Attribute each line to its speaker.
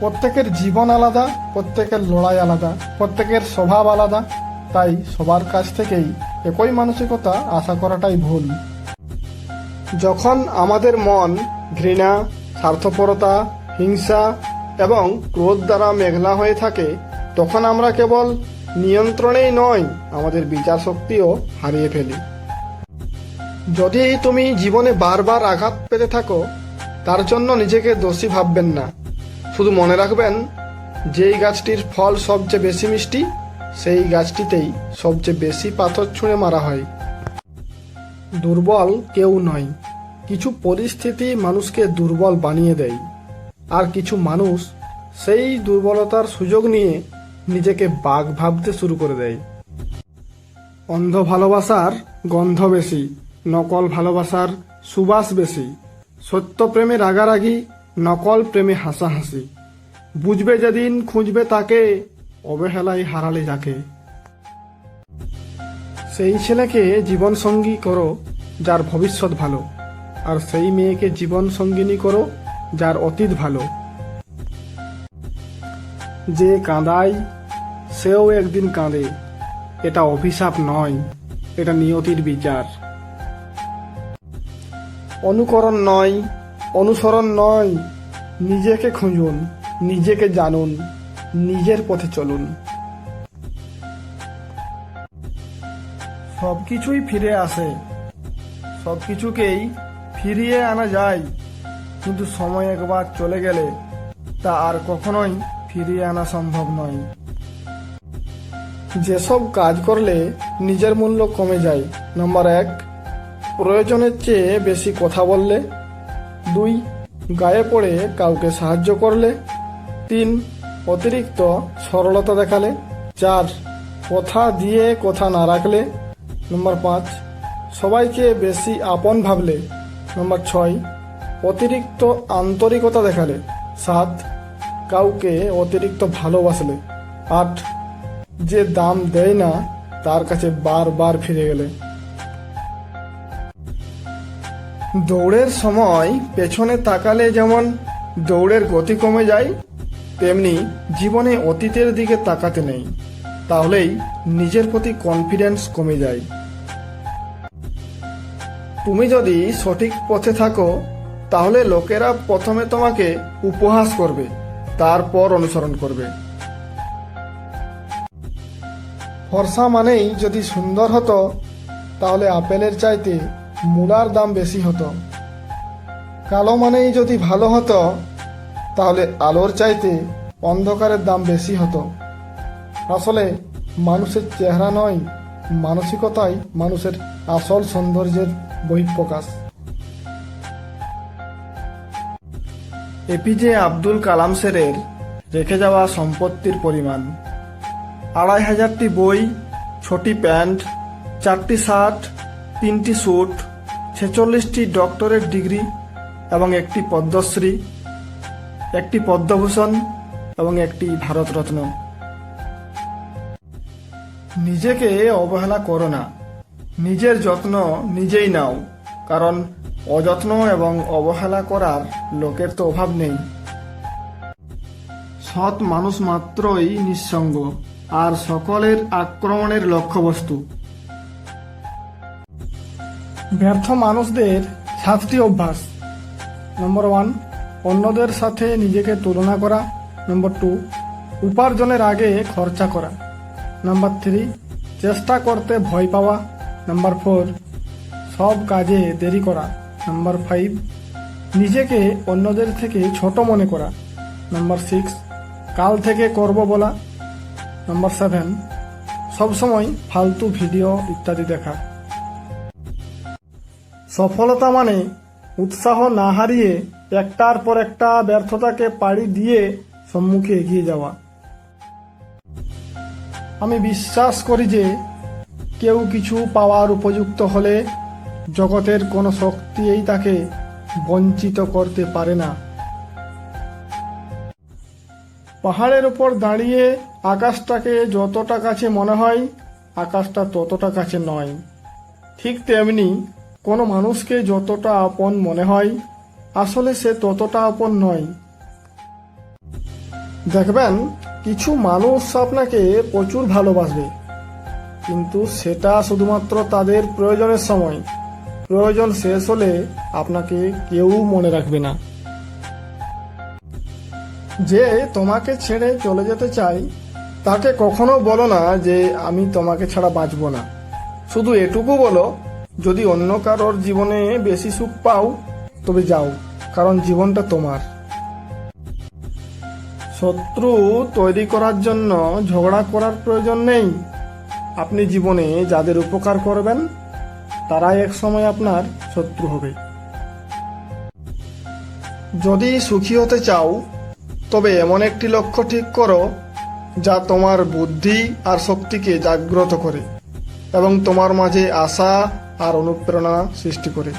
Speaker 1: প্রত্যেকের জীবন আলাদা, প্রত্যেকের লড়াই আলাদা, প্রত্যেকের স্বভাব আলাদা। তাই সবার কাছ থেকেই একই মানসিকতা আশা করাটাই ভুল। যখন আমাদের মন ঘৃণা, স্বার্থপরতা, হিংসা এবং ক্রোধ দ্বারা মেঘলা হয়ে থাকে, তখন আমরা কেবল নিয়ন্ত্রণেই নয়, আমাদের বিচার শক্তিও হারিয়ে ফেলি। যদি তুমি জীবনে বারবার আঘাত পেতে থাকো, তার জন্য নিজেকে দোষী ভাববেন না। শুধু মনে রাখবেন যেই গাছটির ফল সবচেয়ে বেশি মিষ্টি, সেই গাছটিতেই সবচেয়ে বেশি পাথর ছুঁড়ে মারা হয়। দুর্বল কেউ নয়। কিছু পরিস্থিতি মানুষকে দুর্বল বানিয়ে দেয়। আর কিছু মানুষ সেই দুর্বলতার সুযোগ নিয়ে নিজেকে বাঘ ভাবতে শুরু করে দেয়। অন্ধ ভালোবাসার গন্ধ বেশি, নকল ভালোবাসার সুবাস বেশি সত্য প্রেমে রাগারাগি, নকল প্রেমে হাসাহাসি। বুঝবে যেদিন খুঁজবে তাকে, অবহেলায় হারালে যাকে। সেই ছেলেকে জীবন সঙ্গী করো, যার ভবিষ্যৎ ভালো। আর সেই মেয়েকে জীবন সঙ্গিনী করো, যার অতীত ভালো। যে কাঁদায়, সেও একদিন কাঁদে। এটা অভিশাপ নয়, এটা নিয়তির বিচার। অনুকরণ নয়, অনুসরণ নয়, নিজেকে খুঁজুন। নিজেকে জানুন, নিজের পথে চলুন। সবকিছুই ফিরে আসে। সবকিছুকেই ফিরিয়ে আনা যায়। কিন্তু সময় একবার চলে গেলে তা আর কখনোই ফিরিয়ে আনা সম্ভব নয়। যেসব কাজ করলে নিজের মূল্য কমে যায়। নম্বর এক, প্রয়োজনের চেয়ে বেশি কথা বললে। দুই, গায়ে পড়ে কাউকে সাহায্য করলে। তিন অতিরিক্ত সরলতা দেখালে। চার, কথা দিয়ে কথা না রাখলে। নম্বর পাঁচ, সবাইকে বেশি আপন ভাবলে। নম্বর ছয়, অতিরিক্ত আন্তরিকতা দেখালে। সাত, কাউকে অতিরিক্ত ভালোবাসলে। আট, যে দাম দেয় না, তার কাছে বারবার ফিরে গেলে। দৌড়ের সময় পেছনে তাকালে যেমন দৌড়ের গতি কমে যায় তেমনি জীবনে অতীতের দিকে তাকাতে নেই, তাহলেই নিজের প্রতি কনফিডেন্স কমে যায়। তুমি যদি সঠিক পথে থাকো, তাহলে লোকেরা প্রথমে তোমাকে উপহাস করবে, তারপর অনুসরণ করবে। ফর্সা মানেই যদি সুন্দর হতো, তাহলে আপেলের চাইতে মূলার দাম বেশি হতো। কালো মানেই যদি ভালো হতো তাহলে আলোর চাইতে অন্ধকারের দাম বেশি হতো। আসলে মানুষের চেহারা নয়, মানসিকতাই মানুষের আসল সৌন্দর্যের বহিঃপ্রকাশ। এপিজে আব্দুল কালাম সেরের রেখে যাওয়া সম্পত্তির পরিমাণ। আড়াই হাজারটি বই, ছটি প্যান্ট, চারটি শার্ট, তিনটি স্যুট, ছেচল্লিশটি ডক্টরেট ডিগ্রি এবং একটি পদ্মশ্রী একটি পদ্মভূষণ এবং একটি ভারতরত্ন। নিজেকে অবহেলা করো না। নিজের যত্ন নিজেই নাও, কারণ অযত্ন এবং অবহেলা করার লোকের তো অভাব নেই। সৎ মানুষ মাত্রই নিঃসঙ্গ, আর সকলের আক্রমণের লক্ষ্যবস্তু। ব্যর্থ মানুষদের সাতটি অভ্যাস। নম্বর ওয়ান অন্যদের সাথে নিজেকে তুলনা করা। নম্বর টু উপার্জনের আগে খরচা করা। নাম্বার থ্রি চেষ্টা করতে ভয় পাওয়া। নাম্বার ফোর সব কাজে দেরি করা। নাম্বার ফাইভ নিজেকে অন্যদের থেকে ছোট মনে করা। নাম্বার সিক্স কাল থেকে করব বলা। নাম্বার সেভেন সবসময় ফালতু ভিডিও ইত্যাদি দেখা। সফলতা মানে উৎসাহ না হারিয়ে একটার পর একটা ব্যর্থতাকে পাড়ি দিয়ে সম্মুখে এগিয়ে যাওয়া। আমি বিশ্বাস করি যে কেউ কিছু পাওয়ার উপযুক্ত হলে জগতের কোনো শক্তিই তাকে বঞ্চিত করতে পারে না। পাহাড়ের উপর দাঁড়িয়ে আকাশটাকে যতটা কাছে মনে হয়, আকাশটা ততটা কাছে নয়। ঠিক তেমনি কোনো মানুষকে যতটা আপন মনে হয় আসলে সে ততটা আপন নয়। দেখবেন, কিছু মানুষ আপনাকে প্রচুর ভালোবাসবে, কিন্তু সেটা শুধুমাত্র তাদের প্রয়োজনের সময়। প্রয়োজন শেষ হলে আপনাকে কেউ মনে রাখবে না। যে তোমাকে ছেড়ে চলে যেতে চাই, তাকে কখনো বলো না যে আমি তোমাকে ছাড়া বাঁচব না। শুধু এটুকু বলো, যদি অন্য কারোর জীবনে বেশি সুখ পাও তবে যাও, কারণ জীবনটা তোমার। শত্রু তৈরি করার জন্য ঝগড়া করার প্রয়োজন নেই। আপনি জীবনে যাদের উপকার করবেন, তারাই এক সময় আপনার শত্রু হবে। যদি সুখী হতে চাও, তবে এমন একটি লক্ষ্য ঠিক করো, যা তোমার বুদ্ধি আর শক্তিকে জাগ্রত করে এবং তোমার মাঝে আশা আর অনুপ্রেরণা সৃষ্টি করে।